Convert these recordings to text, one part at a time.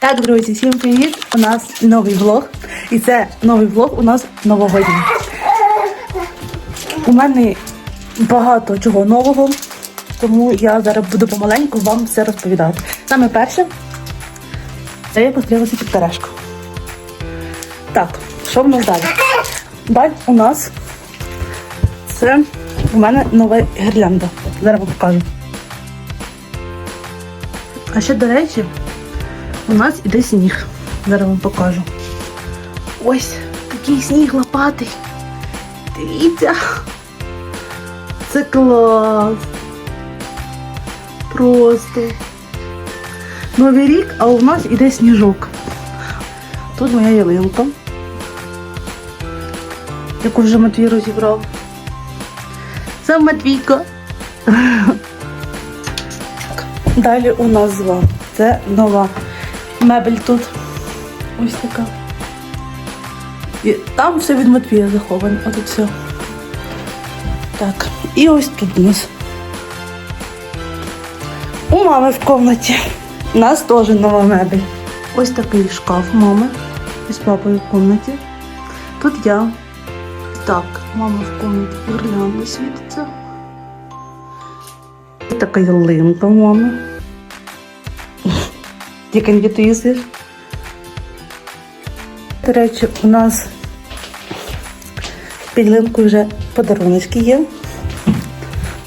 Так, друзі, всім привіт! У нас новий влог. І це новий влог у нас новогодній. У мене багато чого нового, тому я зараз буду помаленьку вам все розповідати. Саме перше, це я пострілася під терешку. Так, що в нас далі? Далі у нас це у мене нова гірлянда. Зараз вам покажу. А ще, до речі, у нас іде сніг. Зараз вам покажу. Ось такий сніг лопатий. Дивіться. Це клас. Просто. Новий рік, а у нас іде сніжок. Тут моя ялинка. Яку вже Матвій розібрав. Це Матвійко. Далі у нас з вами. Це нова мебель тут. Ось така. І там все від Матвія заховано. Отут все. Так. І ось тут у. У мами в кімнаті. У нас теж нова мебель. Ось такий шкаф мами. І з папою в кімнаті. Тут я. Так, мама в кімнаті гірлянда світиться. Ось така ялинка Тільки не ти їздиш. До речі, у нас під ялинкою вже подаруночки є.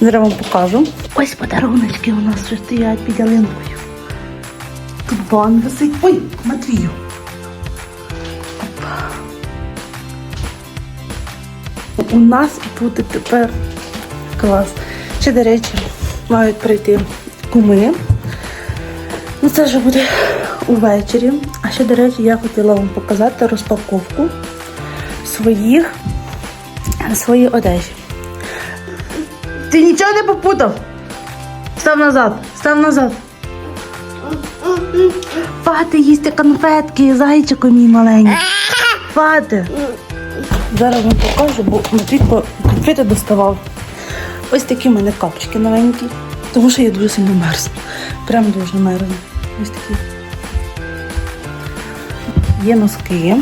Зараз вам покажу. Ось подаруночки у нас вже стоять під ялинкою. Тут бан висить. Ой, Матвію. У нас буде тепер клас. Ще, до речі, мають прийти куми. Ну, це вже буде увечері. А ще, до речі, я хотіла вам показати розпаковку своїх своєї одежі. Ти нічого не попутав? Став назад, став назад. Фати їсти конфетки, зайчику мій маленький. Фати. Зараз вам покажу, бо Матвійко конфети доставав. Ось такі в мене капчики новенькі, тому що я дуже сильно мерзну. Прям дуже мерзну. Ось такі. Є носки.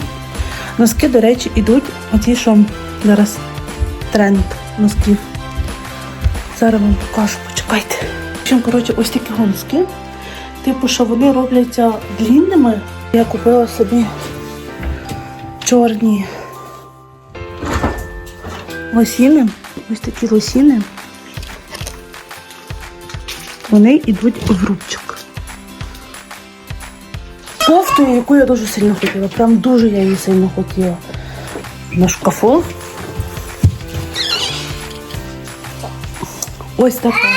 Носки, до речі, ідуть оті, що зараз тренд носків. Зараз вам покажу, почекайте. Общем, коротше, ось такі носки. Типу, що вони робляться длінними. Я купила собі чорні лосіни. Ось такі лосіни. Вони йдуть в рубчик. Кофтою, яку я дуже сильно хотіла. Прям дуже я її сильно хотіла. На шкафу. Ось така.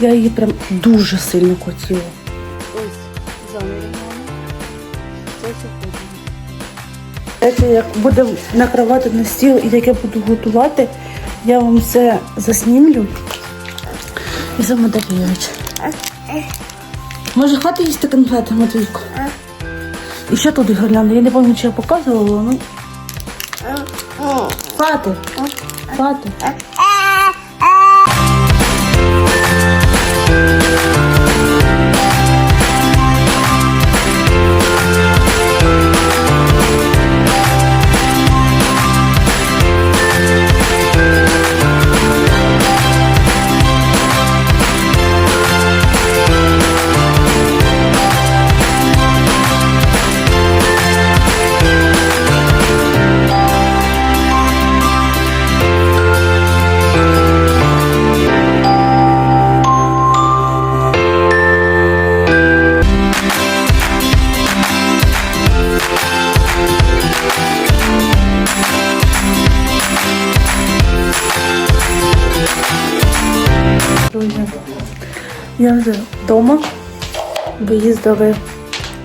Я її прям дуже сильно хотіла. Ось замір Це. Як будемо накривати на стіл і як я буду готувати, я вам все заснімлю і замоделюють. Може, хватить їсти конфети, Матвійко? І ще тут гірлянда. Я не пам'ятаю, чи я показувала, ну. Хватить. Хватить. Я вже вдома. Виїздили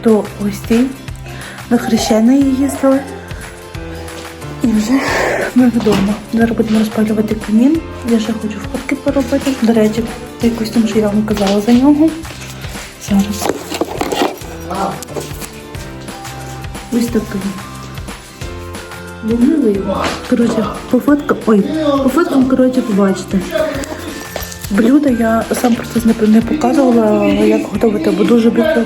до гостей, до хрещеної їздили. І вже ми вдома. Зараз будемо розпалювати камін. Я ще хочу фотки поробити. До речі, той костюм, що я вам казала за нього. Зараз. Ось такий. Любили його. Коротше, по фоткам, ой, по фоткам, коротше, побачите. Блюдо я сам процес не, показувала, як готувати, бо дуже швидко